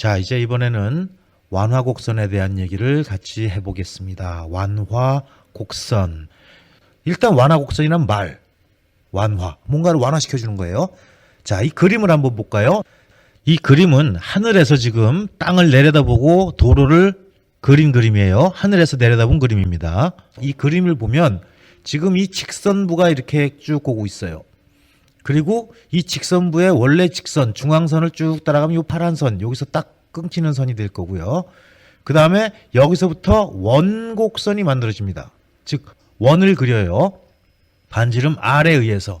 자, 이제 이번에는 완화 곡선에 대한 얘기를 같이 해보겠습니다. 완화 곡선. 일단 완화 곡선이란 말, 완화, 뭔가를 완화시켜주는 거예요. 자, 이 그림을 한번 볼까요? 이 그림은 하늘에서 지금 땅을 내려다보고 도로를 그린 그림이에요. 하늘에서 내려다본 그림입니다. 이 그림을 보면 지금 이 직선부가 이렇게 쭉 오고 있어요. 그리고 이 직선부의 원래 직선 중앙선을 쭉 따라가면 이 파란 선 여기서 딱 끊기는 선이 될 거고요. 그 다음에 여기서부터 원곡선이 만들어집니다. 즉 원을 그려요. 반지름 R에 의해서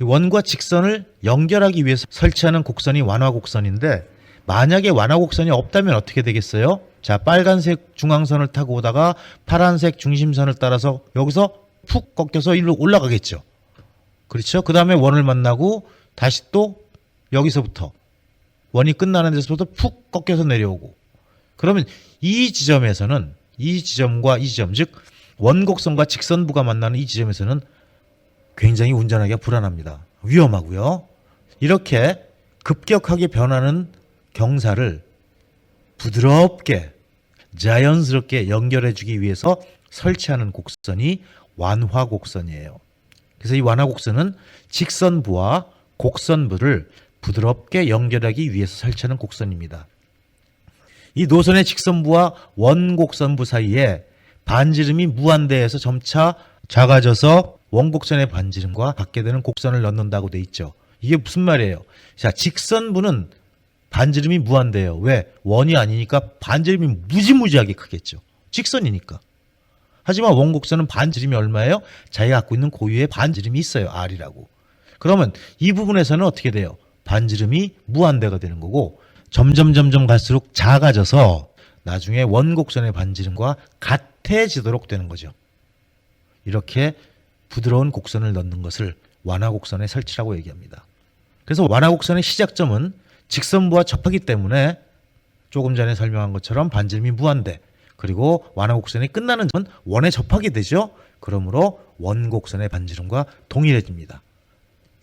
이 원과 직선을 연결하기 위해서 설치하는 곡선이 완화곡선인데 만약에 완화곡선이 없다면 어떻게 되겠어요? 자 빨간색 중앙선을 타고 오다가 파란색 중심선을 따라서 여기서 푹 꺾여서 일로 올라가겠죠. 그렇죠. 그 다음에 원을 만나고 다시 또 여기서부터 원이 끝나는 데서부터 푹 꺾여서 내려오고 그러면 이 지점에서는 이 지점과 이 지점 즉 원곡선과 직선부가 만나는 이 지점에서는 굉장히 운전하기가 불안합니다. 위험하고요. 이렇게 급격하게 변하는 경사를 부드럽게 자연스럽게 연결해주기 위해서 설치하는 곡선이 완화 곡선이에요. 그래서 이 완화곡선은 직선부와 곡선부를 부드럽게 연결하기 위해서 설치하는 곡선입니다. 이 노선의 직선부와 원곡선부 사이에 반지름이 무한대에서 점차 작아져서 원곡선의 반지름과 같게 되는 곡선을 넣는다고 돼 있죠. 이게 무슨 말이에요? 자, 직선부는 반지름이 무한대예요. 왜? 원이 아니니까 반지름이 무지무지하게 크겠죠. 직선이니까. 하지만 원곡선은 반지름이 얼마예요? 자기가 갖고 있는 고유의 반지름이 있어요. R이라고. 그러면 이 부분에서는 어떻게 돼요? 반지름이 무한대가 되는 거고 점점 점점 갈수록 작아져서 나중에 원곡선의 반지름과 같아지도록 되는 거죠. 이렇게 부드러운 곡선을 넣는 것을 완화곡선의 설치라고 얘기합니다. 그래서 완화곡선의 시작점은 직선부와 접하기 때문에 조금 전에 설명한 것처럼 반지름이 무한대 그리고 완화곡선이 끝나는 점은 원에 접하게 되죠. 그러므로 원곡선의 반지름과 동일해집니다.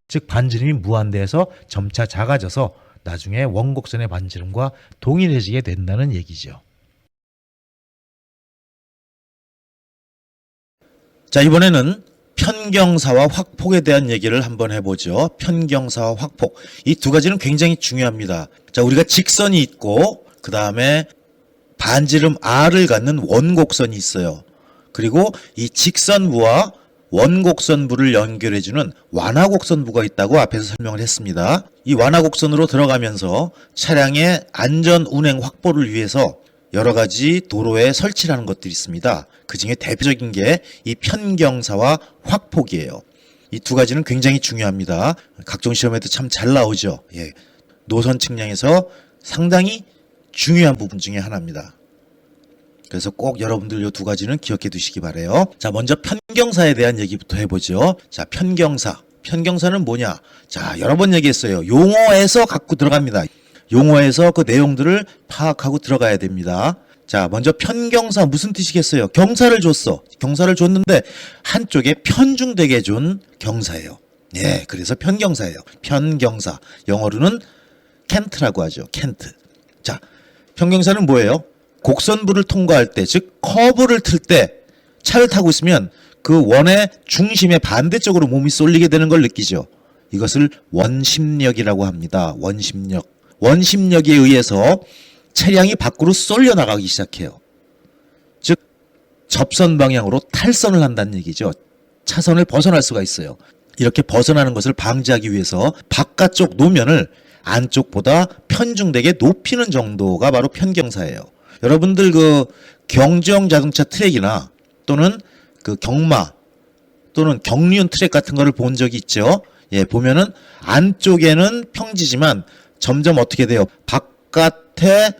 즉 반지름이 무한대에서 점차 작아져서 나중에 원곡선의 반지름과 동일해지게 된다는 얘기죠. 자, 이번에는 편경사와 확폭에 대한 얘기를 한번 해보죠. 편경사와 확폭. 이 두 가지는 굉장히 중요합니다. 자, 우리가 직선이 있고, 그 다음에 반지름 R을 갖는 원곡선이 있어요. 그리고 이 직선부와 원곡선부를 연결해주는 완화곡선부가 있다고 앞에서 설명을 했습니다. 이 완화곡선으로 들어가면서 차량의 안전 운행 확보를 위해서 여러 가지 도로에 설치를 하는 것들이 있습니다. 그 중에 대표적인 게 이 편경사와 확폭이에요. 이 두 가지는 굉장히 중요합니다. 각종 시험에도 참 잘 나오죠. 예. 노선 측량에서 상당히 중요한 부분 중에 하나입니다. 그래서 꼭 여러분들 이 두 가지는 기억해 두시기 바래요. 자, 먼저 편경사에 대한 얘기부터 해보죠. 자, 편경사. 편경사는 뭐냐? 자, 여러 번 얘기했어요. 용어에서 갖고 들어갑니다. 용어에서 그 내용들을 파악하고 들어가야 됩니다. 자, 먼저 편경사 무슨 뜻이겠어요? 경사를 줬어. 경사를 줬는데 한쪽에 편중되게 준 경사예요. 예, 그래서 편경사예요. 편경사. 영어로는 켄트라고 하죠. 켄트. 자, 편경사는 뭐예요? 곡선부를 통과할 때, 즉 커브를 틀 때 차를 타고 있으면 그 원의 중심의 반대쪽으로 몸이 쏠리게 되는 걸 느끼죠. 이것을 원심력이라고 합니다. 원심력. 원심력에 의해서 차량이 밖으로 쏠려 나가기 시작해요. 즉 접선 방향으로 탈선을 한다는 얘기죠. 차선을 벗어날 수가 있어요. 이렇게 벗어나는 것을 방지하기 위해서 바깥쪽 노면을 안쪽보다 편중되게 높이는 정도가 바로 편경사예요. 여러분들 그 경주형 자동차 트랙이나 또는 그 경마 또는 경륜 트랙 같은 거를 본 적이 있죠. 예, 보면은 안쪽에는 평지지만 점점 어떻게 돼요? 바깥에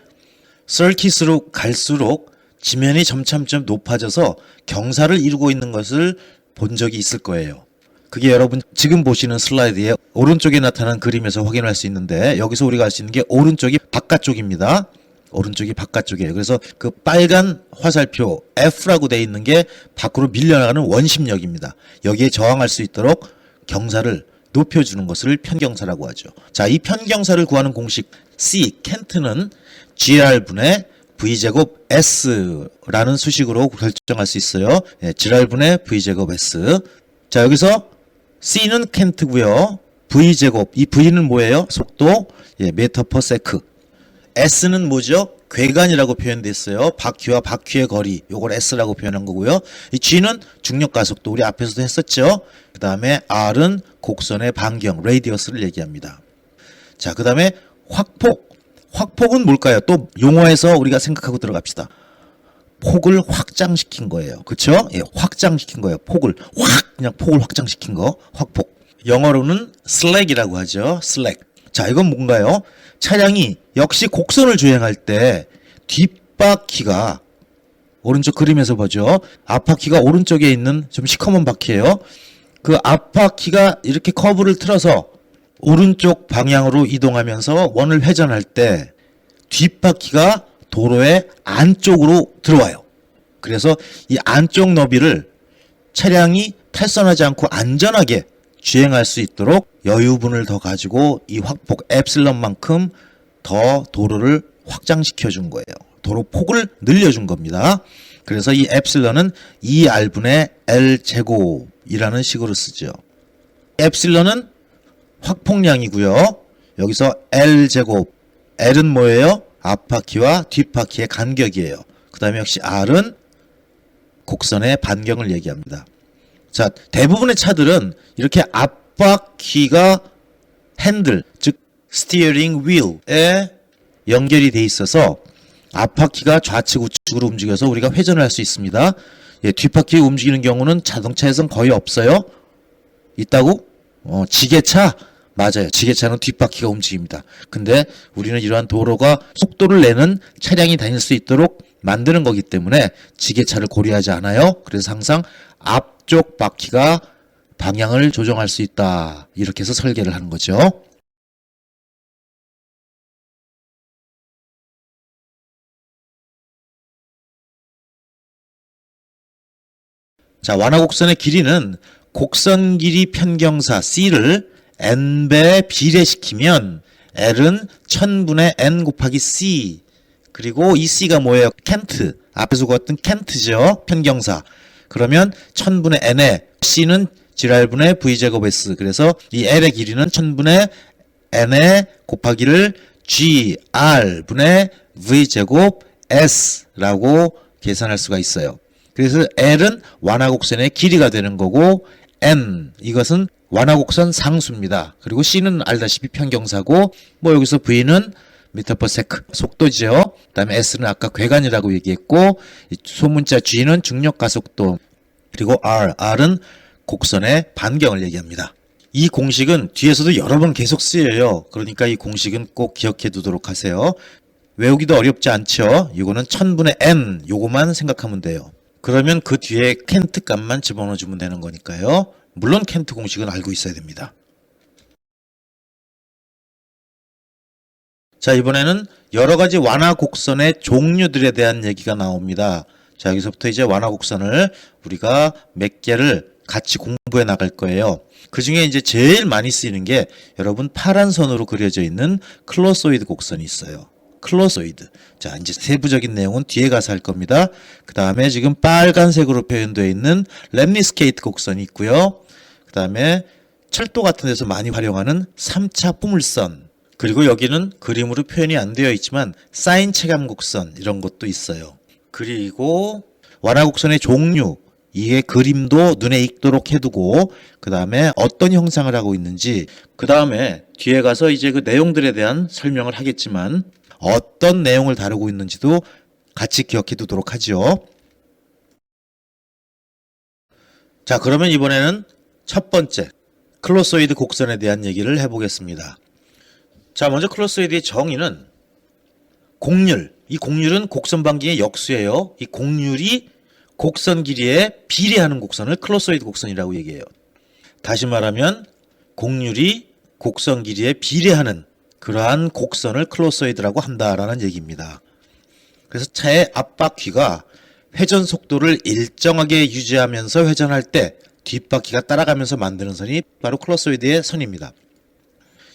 서킷으로 갈수록 지면이 점점점 높아져서 경사를 이루고 있는 것을 본 적이 있을 거예요. 그게 여러분 지금 보시는 슬라이드에 오른쪽에 나타난 그림에서 확인할 수 있는데 여기서 우리가 알 수 있는 게 오른쪽이 바깥쪽입니다. 오른쪽이 바깥쪽이에요. 그래서 그 빨간 화살표 F라고 돼 있는 게 밖으로 밀려나가는 원심력입니다. 여기에 저항할 수 있도록 경사를 높여주는 것을 편경사라고 하죠. 자, 이 편경사를 구하는 공식 C 캔트는 GR분의 V제곱 S라는 수식으로 결정할 수 있어요. 예, GR분의 V제곱 S. 자, 여기서 C는 캔트고요. V제곱, 이 V는 뭐예요? 속도, 예, 미터 퍼 세크. S는 뭐죠? 궤간이라고 표현됐어요. 바퀴와 바퀴의 거리, 요걸 S라고 표현한 거고요. 이 G는 중력 가속도, 우리 앞에서도 했었죠. 그 다음에 R은 곡선의 반경, 레이디어스를 얘기합니다. 자, 그 다음에 확폭. 확폭은 뭘까요? 또 용어에서 우리가 생각하고 들어갑시다. 폭을 확장시킨 거예요. 그쵸? 예, 확장시킨 거예요. 폭을 확 그냥 폭을 확장시킨 거. 확폭. 영어로는 슬랙이라고 하죠. 슬랙. 자, 이건 뭔가요? 차량이 역시 곡선을 주행할 때 뒷바퀴가 오른쪽 그림에서 보죠. 앞바퀴가 오른쪽에 있는 좀 시커먼 바퀴예요. 그 앞바퀴가 이렇게 커브를 틀어서 오른쪽 방향으로 이동하면서 원을 회전할 때 뒷바퀴가 도로의 안쪽으로 들어와요. 그래서 이 안쪽 너비를 차량이 탈선하지 않고 안전하게 주행할 수 있도록 여유분을 더 가지고 이 확폭 엡실런만큼 더 도로를 확장시켜 준 거예요. 도로 폭을 늘려 준 겁니다. 그래서 이 엡실런은 2R분의 L 제곱이라는 식으로 쓰죠. 엡실런은 확폭량이고요. 여기서 L 제곱. L은 뭐예요? 앞바퀴와 뒷바퀴의 간격이에요. 그 다음에 역시 R은 곡선의 반경을 얘기합니다. 자, 대부분의 차들은 이렇게 앞바퀴가 핸들, 즉 스티어링 휠에 연결이 돼 있어서 앞바퀴가 좌측 우측으로 움직여서 우리가 회전을 할 수 있습니다. 예, 뒷바퀴 움직이는 경우는 자동차에선 거의 없어요. 있다고? 어, 지게차 맞아요. 지게차는 뒷바퀴가 움직입니다. 근데 우리는 이러한 도로가 속도를 내는 차량이 다닐 수 있도록 만드는 거기 때문에 지게차를 고려하지 않아요. 그래서 항상 앞쪽 바퀴가 방향을 조정할 수 있다. 이렇게 해서 설계를 하는 거죠. 자, 완화 곡선의 길이는 곡선 길이 편경사 C를 n배 비례시키면 L은 1000분의 n 곱하기 C. 그리고 이 C가 뭐예요? 켄트 앞에서 구했던 켄트죠? 편경사. 그러면 1000분의 n에 C는 지랄분의 V제곱 S. 그래서 이 L의 길이는 1000분의 n에 곱하기를 GR분의 V제곱 S라고 계산할 수가 있어요. 그래서 L은 완화곡선의 길이가 되는 거고 N. 이것은 완화곡선 상수입니다. 그리고 C는 알다시피 편경사고 뭐 여기서 V는 미터 퍼 세크 속도죠. 그다음에 S는 아까 궤간이라고 얘기했고 이 소문자 G는 중력 가속도 그리고 R R은 곡선의 반경을 얘기합니다. 이 공식은 뒤에서도 여러 번 계속 쓰여요. 그러니까 이 공식은 꼭 기억해 두도록 하세요. 외우기도 어렵지 않죠. 이거는 1000분의 n 요거만 생각하면 돼요. 그러면 그 뒤에 켄트 값만 집어넣어 주면 되는 거니까요. 물론 켄트 공식은 알고 있어야 됩니다. 자, 이번에는 여러 가지 완화 곡선의 종류들에 대한 얘기가 나옵니다. 자, 여기서부터 이제 완화 곡선을 우리가 몇 개를 같이 공부해 나갈 거예요. 그 중에 이제 제일 많이 쓰이는 게 여러분 파란 선으로 그려져 있는 클로소이드 곡선이 있어요. 클로소이드. 자, 이제 세부적인 내용은 뒤에 가서 할 겁니다. 그 다음에 지금 빨간색으로 표현되어 있는 랩니스케이트 곡선이 있고요. 그 다음에 철도 같은 데서 많이 활용하는 3차 포물선. 그리고 여기는 그림으로 표현이 안 되어 있지만 사인 체감 곡선 이런 것도 있어요. 그리고 완화 곡선의 종류 이게 그림도 눈에 익도록 해두고 그 다음에 어떤 형상을 하고 있는지 그 다음에 뒤에 가서 이제 그 내용들에 대한 설명을 하겠지만 어떤 내용을 다루고 있는지도 같이 기억해 두도록 하죠. 자, 그러면 이번에는 첫 번째 클로소이드 곡선에 대한 얘기를 해보겠습니다. 자, 먼저 클로소이드의 정의는 곡률. 이 곡률은 곡선 반경의 역수예요. 이 곡률이 곡선 길이에 비례하는 곡선을 클로소이드 곡선이라고 얘기해요. 다시 말하면 곡률이 곡선 길이에 비례하는 그러한 곡선을 클로소이드라고 한다라는 얘기입니다. 그래서 차의 앞바퀴가 회전 속도를 일정하게 유지하면서 회전할 때 뒷바퀴가 따라가면서 만드는 선이 바로 클로소이드의 선입니다.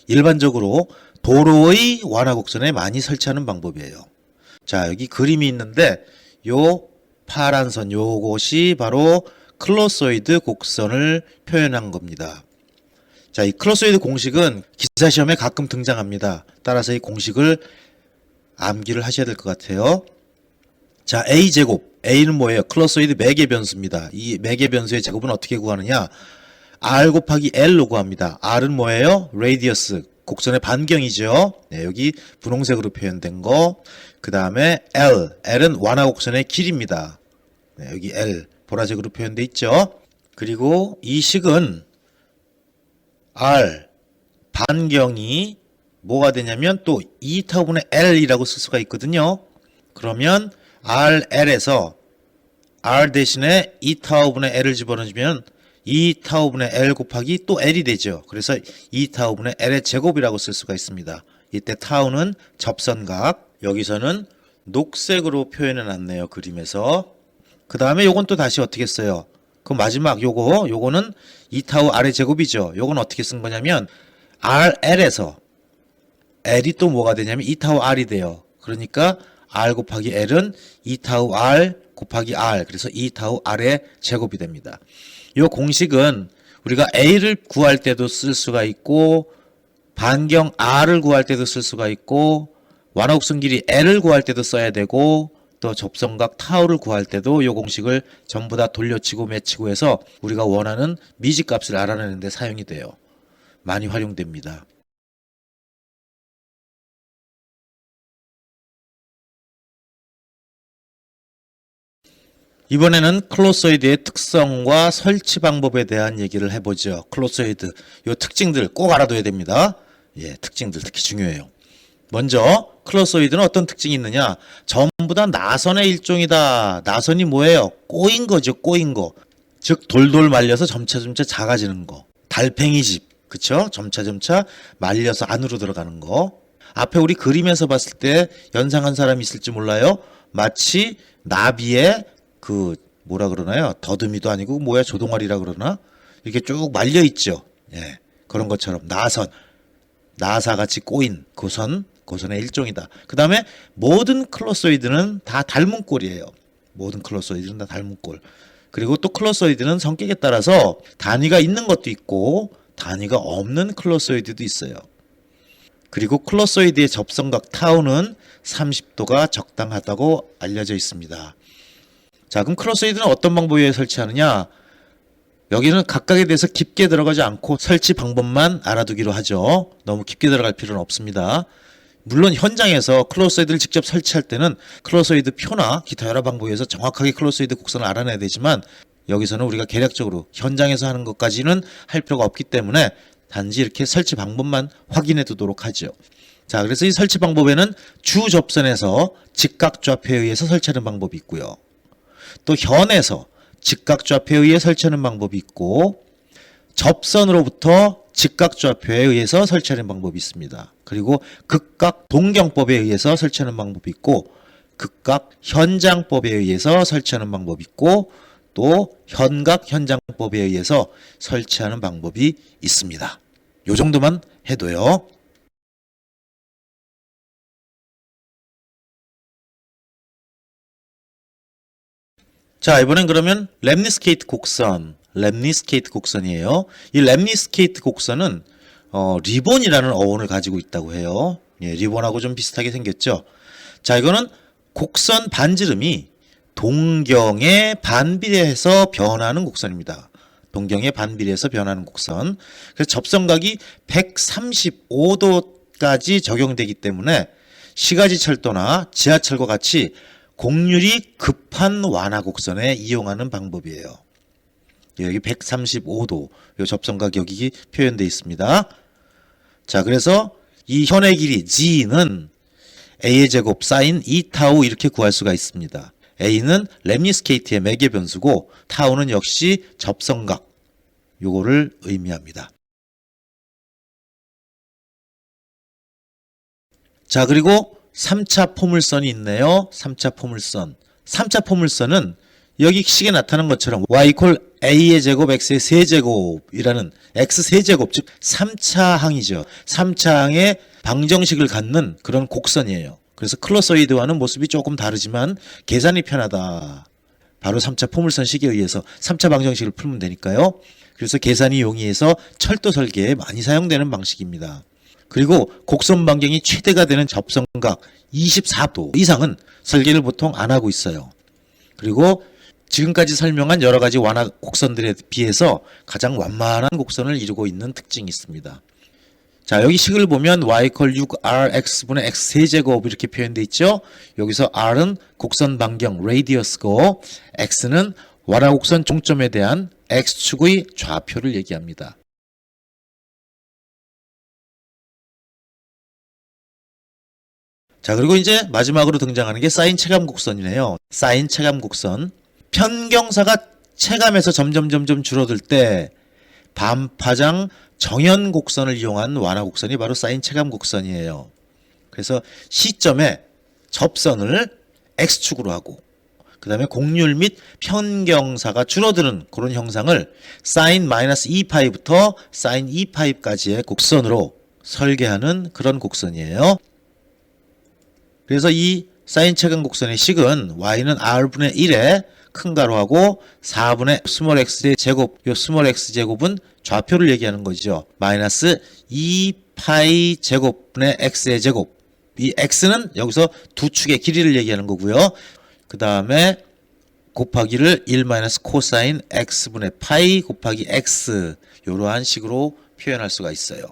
일반적으로 도로의 완화 곡선에 많이 설치하는 방법이에요. 자, 여기 그림이 있는데 요 파란 선 요것이 바로 클로소이드 곡선을 표현한 겁니다. 자, 이 클로소이드 공식은 기사 시험에 가끔 등장합니다. 따라서 이 공식을 암기를 하셔야 될 것 같아요. 자, a 제곱. a는 뭐예요? 클로소이드 매개 변수입니다. 이 매개 변수의 제곱은 어떻게 구하느냐? r 곱하기 l로 구합니다. r은 뭐예요? 레디어스. 곡선의 반경이죠. 네, 여기 분홍색으로 표현된 거. 그 다음에 l. l은 완화 곡선의 길입니다. 네, 여기 l 보라색으로 표현돼 있죠. 그리고 이 식은 r 반경이 뭐가 되냐면 또 2타분의 l이라고 쓸 수가 있거든요. 그러면 RL에서 R 대신에 2타오분의 L을 집어넣으면 2타오분의 L 곱하기 또 L이 되죠. 그래서 2타오분의 L의 제곱이라고 쓸 수가 있습니다. 이때 타우는 접선각, 여기서는 녹색으로 표현해 놨네요. 그림에서. 그 다음에 요건 또 다시 어떻게 써요? 그 마지막 요거, 요거는 2타우 R의 제곱이죠. 요건 어떻게 쓴 거냐면 RL에서 L이 또 뭐가 되냐면 2타우 R이 돼요. 그러니까 R 곱하기 L은 2타우 R 곱하기 R. 그래서 2타우 R의 제곱이 됩니다. 이 공식은 우리가 A를 구할 때도 쓸 수가 있고 반경 R을 구할 때도 쓸 수가 있고 완화곡선 길이 L을 구할 때도 써야 되고 또 접선각 타우를 구할 때도 이 공식을 전부 다 돌려치고 매치고 해서 우리가 원하는 미지값을 알아내는 데 사용이 돼요. 많이 활용됩니다. 이번에는 클로소이드의 특성과 설치 방법에 대한 얘기를 해보죠. 클로소이드 요 특징들 꼭 알아둬야 됩니다. 예, 특징들 특히 중요해요. 먼저 클로소이드는 어떤 특징이 있느냐? 전부 다 나선의 일종이다. 나선이 뭐예요? 꼬인 거죠, 꼬인 거. 즉 돌돌 말려서 점차 점차 작아지는 거. 달팽이 집, 그쵸? 점차 점차 말려서 안으로 들어가는 거. 앞에 우리 그림에서 봤을 때 연상한 사람이 있을지 몰라요. 마치 나비의 그 뭐라 그러나요? 더듬이도 아니고 뭐야 조동아리라 그러나 이렇게 쭉 말려 있죠. 예, 그런 것처럼 나선 나사 같이 꼬인 고선 고선의 일종이다. 그 다음에 모든 클로소이드는 다 닮은 꼴이에요. 모든 클로소이드는 다 닮은 꼴. 그리고 또 클로소이드는 성격에 따라서 단위가 있는 것도 있고 단위가 없는 클로소이드도 있어요. 그리고 클로소이드의 접선각 타우는 30도가 적당하다고 알려져 있습니다. 자, 그럼 클로소이드는 어떤 방법에 설치하느냐? 여기는 각각에 대해서 깊게 들어가지 않고 설치 방법만 알아두기로 하죠. 너무 깊게 들어갈 필요는 없습니다. 물론 현장에서 클로소이드를 직접 설치할 때는 클로소이드 표나 기타 여러 방법에서 정확하게 클로소이드 곡선을 알아내야 되지만 여기서는 우리가 계략적으로 현장에서 하는 것까지는 할 필요가 없기 때문에 단지 이렇게 설치 방법만 확인해 두도록 하죠. 자, 그래서 이 설치 방법에는 주 접선에서 직각 좌표에 의해서 설치하는 방법이 있고요. 또 현에서 직각좌표에 의해 설치하는 방법이 있고 접선으로부터 직각좌표에 의해서 설치하는 방법이 있습니다. 그리고 극각 동경법에 의해서 설치하는 방법이 있고 극각 현장법에 의해서 설치하는 방법이 있고 또 현각 현장법에 의해서 설치하는 방법이 있습니다. 요 정도만 해도요. 자, 이번엔 그러면 랩니스케이트 곡선, 랩니스케이트 곡선이에요. 이 랩니스케이트 곡선은 어, 리본이라는 어원을 가지고 있다고 해요. 예, 리본하고 좀 비슷하게 생겼죠. 자, 이거는 곡선 반지름이 동경에 반비례해서 변하는 곡선입니다. 동경에 반비례해서 변하는 곡선. 그래서 접선각이 135도까지 적용되기 때문에 시가지 철도나 지하철과 같이 공률이 급한 완화 곡선에 이용하는 방법이에요. 여기 135도 요 접선각 여기 표현되어 있습니다. 자, 그래서 이 현의 길이 g는 a의 제곱 사인 2타우 이렇게 구할 수가 있습니다. a는 랩니스케이트의 매개 변수고 타우는 역시 접선각 요거를 의미합니다. 자, 그리고 3차 포물선이 있네요. 3차 포물선. 3차 포물선은 여기 식에 나타난 것처럼 y 이퀄 a의 제곱 x의 세제곱이라는 x 세제곱 즉 3차 항이죠. 3차 항의 방정식을 갖는 그런 곡선이에요. 그래서 클로소이드와는 모습이 조금 다르지만 계산이 편하다. 바로 3차 포물선 식에 의해서 3차 방정식을 풀면 되니까요. 그래서 계산이 용이해서 철도 설계에 많이 사용되는 방식입니다. 그리고 곡선 반경이 최대가 되는 접선각 24도 이상은 설계를 보통 안 하고 있어요. 그리고 지금까지 설명한 여러 가지 완화 곡선들에 비해서 가장 완만한 곡선을 이루고 있는 특징이 있습니다. 자, 여기 식을 보면 y 콜6 r x분의 x 세제곱 이렇게 표현되어 있죠. 여기서 r은 곡선 반경 레디어스고 x는 완화 곡선 종점에 대한 x축의 좌표를 얘기합니다. 자, 그리고 이제 마지막으로 등장하는 게 사인 체감 곡선이네요. 사인 체감 곡선. 편경사가 체감에서 점점 점점 줄어들 때 반파장 정연 곡선을 이용한 완화 곡선이 바로 사인 체감 곡선이에요. 그래서 시점에 접선을 x축으로 하고 그다음에 곡률 및 편경사가 줄어드는 그런 형상을 사인 마이너스 2파이부터 사인 2파이까지의 곡선으로 설계하는 그런 곡선이에요. 그래서 이 사인 체감 곡선의 식은 y는 r분의 1에 큰 가로하고 4분의 스몰 x의 제곱, 요 스몰 x 제곱은 좌표를 얘기하는 거죠. 마이너스 2파이 제곱분의 x의 제곱. 이 x는 여기서 두 축의 길이를 얘기하는 거고요. 그 다음에 곱하기를 1 마이너스 코사인 x분의 파이 곱하기 x 이러한 식으로 표현할 수가 있어요.